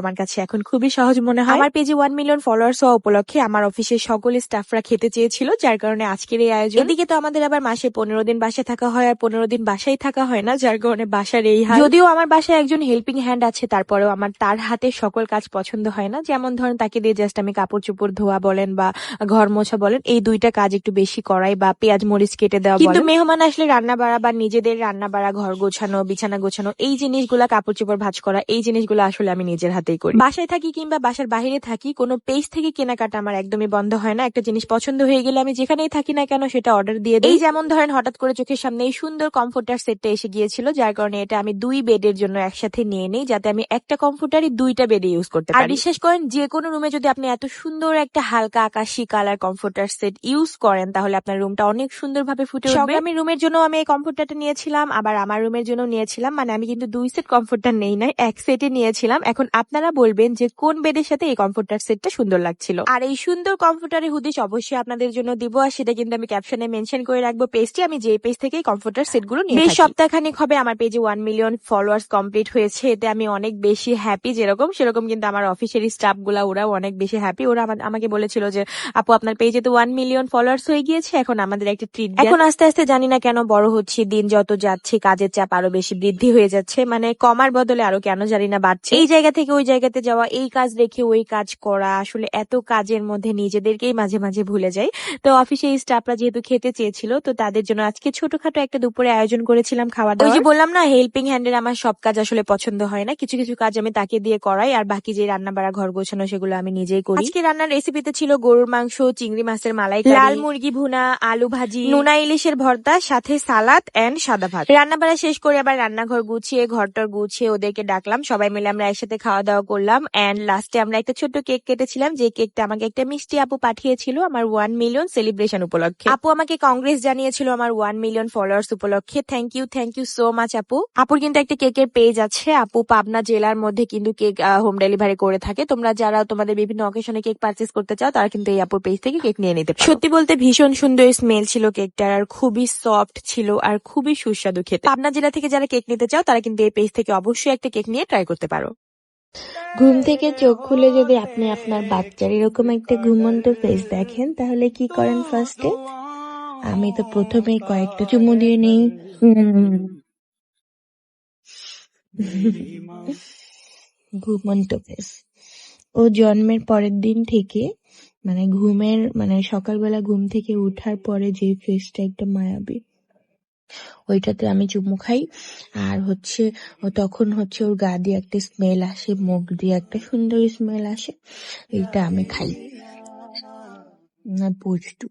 আমার কাছে এখন খুবই সহজ মনে হয়। আমার পেজে ওয়ান মিলিয়ন ফলোয়ার্স হওয়া উপলক্ষে আমার অফিসের সকল স্টাফরা খেতে চেয়েছিল যার কারণে আজকের এই আয়োজন। এদিকে তো আমাদের আবার মাসে পনেরো দিন বাসায় থাকা হয় আর পনেরো দিন বাসায় থাকা হয় না যার কারণে বাসার এই হাল যদিও আমার বাসায় একজন হেল্পিং হ্যান্ড আছে তারপরেও আমার তার হাতে সকল কাজ পছন্দ হয় না। যেমন ধরেন তাকে দিয়ে জাস্ট আমি কাপড় চোপড় ধোয়া বলেন বা ঘর মোছা বলেন এই দুইটা কাজ একটু বেশি করাই বা পেঁয়াজ মরিচ কেটে দেওয়া কিন্তু মেহমান আসলে রান্না বাড়া বা নিজেদের রান্না বাড়া ঘর গোছানো বিছানা গোছানো এই জিনিসগুলা কাপড় চোপড় ভাজ করা এই জিনিসগুলো আসলে আমি নিজের হাতেই করি। বাসায় থাকি কিংবা বাসার বাইরে থাকি কোনো পেজ থেকে কেনাকাটা আমার একদমই বন্ধ হয় না। একটা জিনিস পছন্দ হয়ে গেলে আমি যেখানেই থাকি না কেন সেটা অর্ডার দিয়ে দিই। যেমন ধরেন হঠাৎ করে চোখের সামনে এই সুন্দর কমফোর্টার সেটটা এসে গিয়েছিল যার কারণে এটা আমি দুই বেডের জন্য একসাথে নিয়ে নেই যাতে আমি একটা কমফোর্টারই দুইটা বেডে ইউজ করতে পারি। আর বিশ্বাস করেন যে কোনো রুমে যদি আপনি এত সুন্দর একটা হালকা আকাশি কালার কমফোর্টার সেট ইউজ করেন তাহলে আপনার রুমটা অনেক সুন্দরভাবে ফুটে উঠবে। আমি রুমের জন্য আমি এই কমফোর্টারটা নিয়েছিলাম আবার আমার রুমের জন্য নিয়েছিলাম। মানে আমি কিন্তু দুই সেট কমফোর্টার নেই নাই এক সেটে নিয়েছিলাম। এখন আপনারা বলবেন যে কোন বেডের সাথে এই কমফোর্টার সেটটা সুন্দর লাগছিল। আর এই সুন্দর কমফোর্টারের হুদিস অবশ্যই আপনাদের জন্য দিব আর সেটা কিন্তু আমি ক্যাপশনে মেনশন করে রাখব পেজটি। আমি যে পেজ থেকে কমফোর্টার সেটগুলো নিয়ে বেশ সপ্তাহখানিক হবে আমার পেজে ওয়ান মিলিয়ন ফলোয়ার্স কমপ্লিট হয়েছে। এতে আমি অনেক বেশি হ্যাপি যেরকম সেরকম কিন্তু আমার অফিসের স্টাফগুলা ওরাও অনেক বেশি হ্যাপি ওরা আমা- আমাকে বলেছিল যে আপু আপনার পেজে তো ওয়ান মিলিয়ন ফলোয়ার্স হয়ে গিয়েছে এখন আমাদের একটা ট্রিট এখন আস্তে আস্তে জানি না কেন বড় হচ্ছে দিন যত যাচ্ছে কাজের চাপ আরও বেশি বৃদ্ধি হয়ে যাচ্ছে। মানে কমার বদলে আরও কেন জানি না বাড়ছে। এই জায়গা থেকে ওই জায়গাতে যাওয়া এই কাজ রেখে ওই কাজ করা আসলে এত কাজের মধ্যে নিজেদেরকেই মাঝে মাঝে ভুলে যাই। তো অফিসে এই স্টাফরা যেহেতু খেতে চেয়েছিল তো তাদের জন্য আজকে ছোটখাটো একটা দুপুরে আয়োজন করেছিলাম খাওয়া দাওয়া ওই যে বললাম না হেল্পিং হ্যান্ডের আমার সব কাজ আসলে পছন্দ হয় না। কিছু কিছু কাজ আমি তাকে দিয়ে করাই আর বাকি যে রান্না বাড়া ঘর গোছানো সেগুলো আমি নিজেই করি। আজকে রান্নার রেসিপিতে ছিল গরুর মাংস চিংড়ি মাছের মালাই লাল মুরগি ভুনা আলু ভাজি নোনা ইলিশের ভর্তা সাথে সালাদ এন্ড সাদা ভাত। রান্না বাড়া শেষ করে আবার রান্নাঘর গুছিয়ে ঘরটর গুছিয়ে ওদেরকে ডাকলাম। সবাই মিলে আমরা একসাথে খাওয়া দাওয়া করলাম এন্ড লাস্টে আমরা একটা ছোট্ট কেক কেটেছিলাম, যে কেকটা আমাকে একটা মিষ্টি আপু পাঠিয়েছিল আমার ওয়ান মিলিয়ন সেলিব্রেশন উপলক্ষে। আপু আমাকে কংগ্রেস জানিয়েছিল আমার ওয়ান মিলিয়ন ফলোয়ার্স উপলক্ষে। Thank you thank you so much আপু। আপুর কিন্তু একটা কেকের পেজ আছে। আপু পাবনা জেলার মধ্যে কিন্তু কেক হোম ডেলিভারি করে থাকে। তোমরা যারা তোমাদের বিভিন্ন অকেশনে কেক পারচেস করতে চাও, তারা কিন্তু এই আপুর পেজ থেকে কেক নিয়ে নিতে সত্যি বলতে ভীষণ সুন্দর স্মেল ছিল কেকটার আর খুবই সফট ছিল, আর খুবই সুস্বাদু খেতে। পাবনা জেলা থেকে যারা কেক নিতে চাও, তারা কিন্তু এই পেজ থেকে অবশ্যই একটা কেক নিয়ে ট্রাই করতে পারো। ঘুম থেকে চোখ খুলে যদি আপনি আপনার বাচ্চার এরকম একটা ঘুমন্ত ফেস দেখেন, তাহলে কি করেন ফার্স্টে আমি তো প্রথমে কয়েকটা চুমু দিয়ে নেই। ঘুমন্ত ফেস ও জন্মের পরের দিন থেকে মানে ঘুমের মানে সকালবেলা ঘুম থেকে উঠার পরে যে ফেসটা একটা মায়াবী। ওইটাতে আমি চুমু খাই। আর হচ্ছে তখন হচ্ছে ওর গা দিয়ে একটা স্মেল আসে মুখ দিয়ে একটা সুন্দর স্মেল আসে। এইটা আমি খাই। না পুষ্টু।